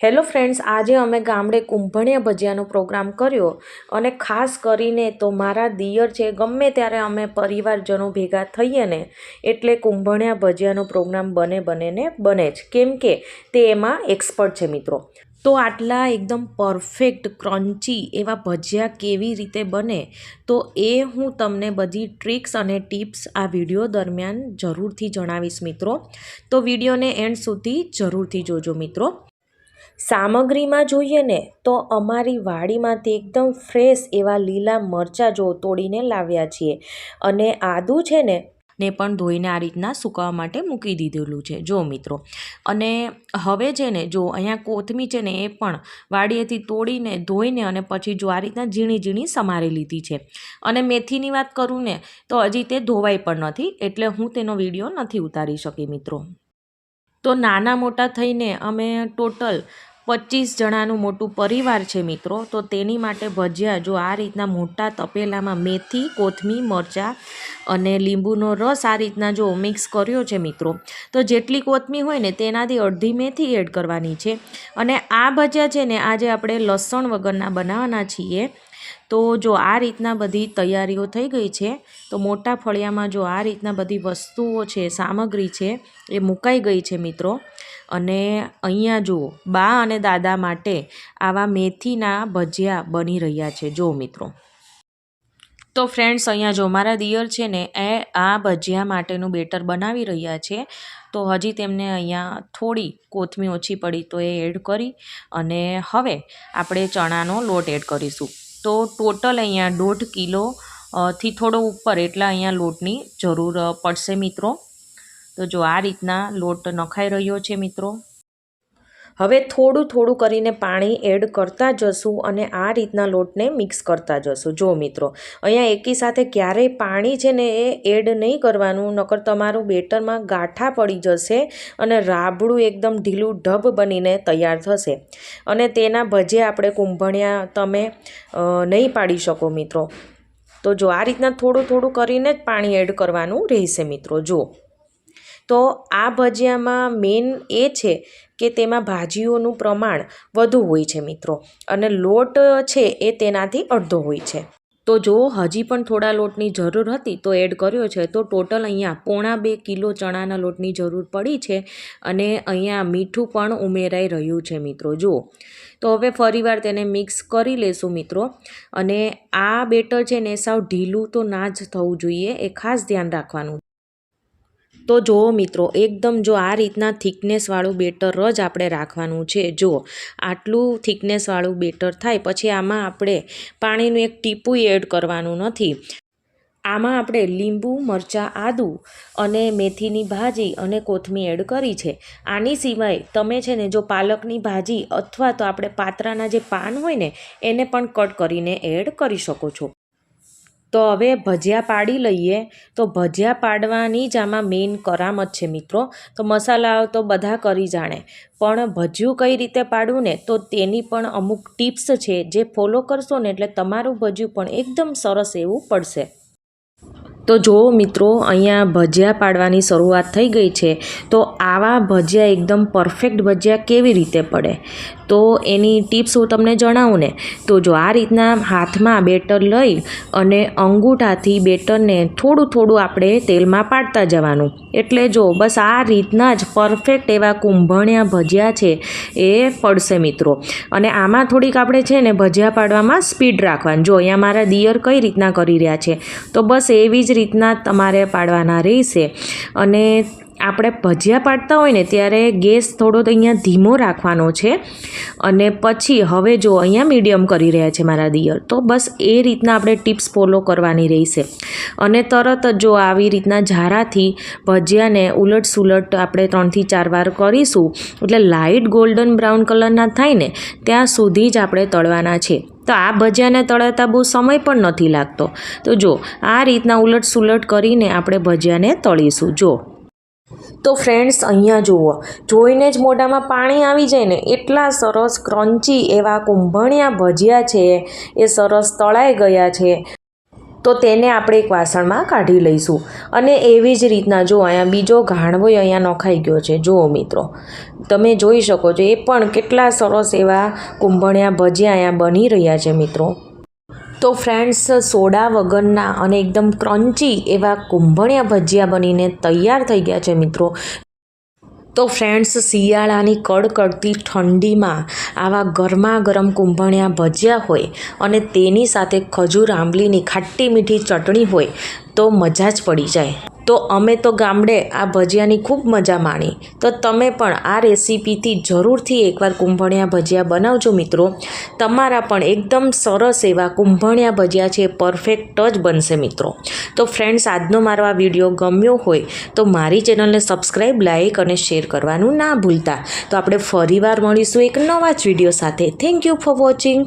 Hello friends, આજે અમે ગામડે કુંભણિયા ભજીયાનો પ્રોગ્રામ કર્યો અને ખાસ કરીને તો મારા દિયર છે, ગમે ત્યારે અમે પરિવારજનો ભેગા થઈએ ને, એટલે કુંભણિયા ભજીયાનો પ્રોગ્રામ બને બને ને બને જ. કેમ કે તે એમાં એક્સપર્ટ છે મિત્રો. તો આટલા એકદમ પરફેક્ટ ક્રન્ચી એવા ભજીયા કેવી રીતે બને, તો એ હું તમને બધી ટ્રિક્સ અને ટિપ્સ આ વીડિયો દરમિયાન જરૂરથી જણાવીશ મિત્રો. તો વિડીયોને એન્ડ સુધી જરૂરથી જોજો મિત્રો. સામગ્રીમાં જોઈએ ને, તો અમારી વાડીમાંથી એકદમ ફ્રેશ એવા લીલા મરચાં જો તોડીને લાવ્યા છીએ. અને આદું છે ને ને પણ ધોઈને આ રીતના સુકાવા માટે મૂકી દીધેલું છે. જો મિત્રો, અને હવે છે ને, જો અહીંયા કોથમી છે ને, એ પણ વાડીએથી તોડીને ધોઈને અને પછી જો આ રીતના ઝીણી ઝીણી સમારી લીધી છે. અને મેથીની વાત કરું ને, તો હજી તે ધોવાઈ પણ નથી, એટલે હું તેનો વીડિયો નથી ઉતારી શકી મિત્રો. તો નાના મોટા થઈને અમે ટોટલ પચીસ જણાનું મોટું પરિવાર છે મિત્રો. તો તેની માટે ભજીયા, જો આ રીતના મોટા તપેલામાં મેથી કોથમી મરચાં અને લીંબુનો રસ આ રીતના જો મિક્સ કર્યો છે મિત્રો, તો જેટલી કોથમી હોય ને તેનાથી અડધી મેથી એડ કરવાની છે. અને આ ભજીયા છે ને આજે આપણે લસણ વગરના બનાવવાના છીએ. તો જો આ રીતના બધી તૈયારીઓ થઈ ગઈ છે, તો મોટા ફળિયામાં જો આ રીતના બધી વસ્તુઓ છે, સામગ્રી છે, એ મુકાઈ ગઈ છે મિત્રો. અને અહીંયા જુઓ, બા અને દાદા માટે આવા મેથીના ભજીયા બની રહ્યા છે. જો મિત્રો. તો ફ્રેન્ડ્સ, અહીંયા જો મારા દિયર છે ને, એ આ ભજીયા માટેનું બેટર બનાવી રહ્યા છે. તો હજી તેમને અહીંયા થોડી કોથમી ઓછી પડી તો એ એડ કરી અને હવે આપણે ચણાનો લોટ એડ કરીશું. તો ટોટલ અહીંયા દોઢ કિલો થી થોડો ઉપર એટલા અહીંયા લોટની જરૂર પડશે મિત્રો. તો જો આ રીતના લોટ નખાઈ રહ્યો છે મિત્રો. હવે થોડું થોડું કરીને પાણી એડ કરતા જશું અને આ રીતના લોટને મિક્સ કરતા જશું. જો મિત્રો, અહીંયા એકી સાથે ક્યારેય પાણી છે ને એ એડ નહીં કરવાનું, નકર તમારું બેટરમાં ગાંઠા પડી જશે અને રાબડું એકદમ ઢીલું ઢબ બનીને તૈયાર થશે. અને તેના ભજે આપણે કુંભણિયા તમે નહીં પાડી શકો મિત્રો. તો જો આ રીતના થોડું થોડું કરીને જ પાણી એડ કરવાનું રહેશે મિત્રો જો તો આ ભજીયામાં મેન એ છે કે તેમાં ભાજીઓનું પ્રમાણ વધુ હોય છે મિત્રો. અને લોટ છે એ તેનાથી અડધો હોય છે. તો જો હજી પણ થોડા લોટની જરૂર હતી તો એડ કર્યો છે. તો ટોટલ અહીંયા પોણા બે કિલો ચણાના લોટની જરૂર પડી છે અને અહીંયા મીઠું પણ ઉમેરાઈ રહ્યું છે મિત્રો. જુઓ. તો હવે ફરીવાર તેને મિક્સ કરી લેશું મિત્રો. અને આ બેટર છે ને સાવ ઢીલું તો ના જ થવું જોઈએ. એ ખાસ ધ્યાન રાખવાનું. તો જુઓ મિત્રો, એકદમ જો આ રીતના થિકનેસવાળું બેટર જ આપણે રાખવાનું છે. જો આટલું થિકનેસવાળું બેટર થાય, પછી આમાં આપણે પાણીનું એક ટીપું એડ કરવાનું નથી. આમાં આપણે લીંબુ, મરચાં, આદું અને મેથીની ભાજી અને કોથમી એડ કરી છે. આની સિવાય તમે છે ને, જો પાલકની ભાજી અથવા તો આપણે પાત્રાના જે પાન હોય ને, એને પણ કટ કરીને એડ કરી શકો છો. તો હવે ભજીયા પાડી લઈએ. તો ભજીયા પાડવાની જ આમાં મેઇન કરામત છે મિત્રો. તો મસાલાઓ તો બધા કરી જાણે. પણ ભજીયું કઈ રીતે પાડવું ને? તો તેની પણ અમુક ટિપ્સ છે જે ફોલો કરશો ને એટલે તમારું ભજીયું પણ એકદમ સરસ એવું પડશે. તો જો મિત્રો, અહીંયા ભજીયા પાડવાની શરૂઆત થઈ ગઈ છે. તો આવા ભજીયા એકદમ પરફેક્ટ ભજીયા કેવી રીતે પડે? તો એની ટિપ્સ હું તમને જણાવું ને. તો જો આ રીતના હાથમાં બેટર લઈ અને અંગૂઠાથી બેટરને થોડું થોડું આપણે તેલમાં પાડતા જવાનું. એટલે જો બસ આ રીતના જ પરફેક્ટ એવા કુંભણિયા ભજીયા છે એ પડશે મિત્રો. અને આમાં થોડીક આપણે છે ને ભજીયા પાડવામાં સ્પીડ રાખવાની. જો અહીંયા મારા દિયર કઈ રીતના કરી રહ્યા છે? તો બસ એવી જ રીતના તમારે પાડવાના રહેશે. અને આપણે ભજીયા પાડતા હોય ને ત્યારે ગેસ થોડો અહીંયા ધીમો રાખવાનો છે. અને પછી હવે જો અહીંયા મીડિયમ કરી રહ્યા છે મારા દિયર, તો બસ એ રીતના આપણે ટિપ્સ ફોલો કરવાની રહેશે. અને તરત જો આવી રીતના ઝારાથી ભજીયાને ઉલટ સુલટ આપણે ત્રણથી ચાર વાર કરીશું, એટલે લાઇટ ગોલ્ડન બ્રાઉન કલરના થાય ને, ત્યાં સુધી જ આપણે તળવાના છે. તો આ ભજીયાને તળાતા બહુ સમય પણ નથી લાગતો. તો જો, આ રીતના ઉલટ સુલટ કરીને આપણે ભજીયાને તળીશું. જો. તો ફ્રેન્ડ્સ, અહીંયા જુઓ. જોઈને જ મોઢામાં પાણી આવી જાય ને, એટલા સરસ ક્રન્ચી એવા કુંભણિયા ભજીયા છે. એ સરસ તળાઈ ગયા છે. તો તેને આપણે એક વાસણમાં કાઢી લઈશું. અને એવી જ રીતના જો અહીંયા બીજો ઘાણવોય અહીંયા નોખાઈ ગયો છે. જુઓ મિત્રો, તમે જોઈ શકો છો, એ પણ કેટલા સરસ એવા કુંભણિયા ભજીયા અહીંયા બની રહ્યા છે મિત્રો. તો ફ્રેન્ડ્સ, સોડા વગરના અને એકદમ ક્રન્ચી એવા કુંભણિયા ભજીયા બનીને તૈયાર થઈ ગયા છે મિત્રો. તો ફ્રેન્ડ્સ શિયાળાની કડકડતી ઠંડીમાં આવા ગરમા ગરમ કુંભણિયા ભજીયા હોય અને તેની સાથે ખજૂર આંબલીની ખાટી મીઠી ચટણી હોય તો મજા જ પડી જાય. તો અમે તો ગામડે આ ભજીયાની ખૂબ મજા માણી. તો તમે પણ આ રેસીપીથી જરૂરથી એકવાર કુંભણિયા ભજીયા બનાવજો મિત્રો. તમારા પણ એકદમ સરસ એવા કુંભણિયા ભજીયા છે પરફેક્ટ જ બનશે મિત્રો. તો ફ્રેન્ડ્સ આજનો મારો આ વીડિયો ગમ્યો હોય તો મારી ચેનલને સબસ્ક્રાઈબ લાઇક અને શેર કરવાનું ના ભૂલતા. તો આપણે ફરીવાર મળીશું એક નવા જ વીડિયો સાથે. Thank you for watching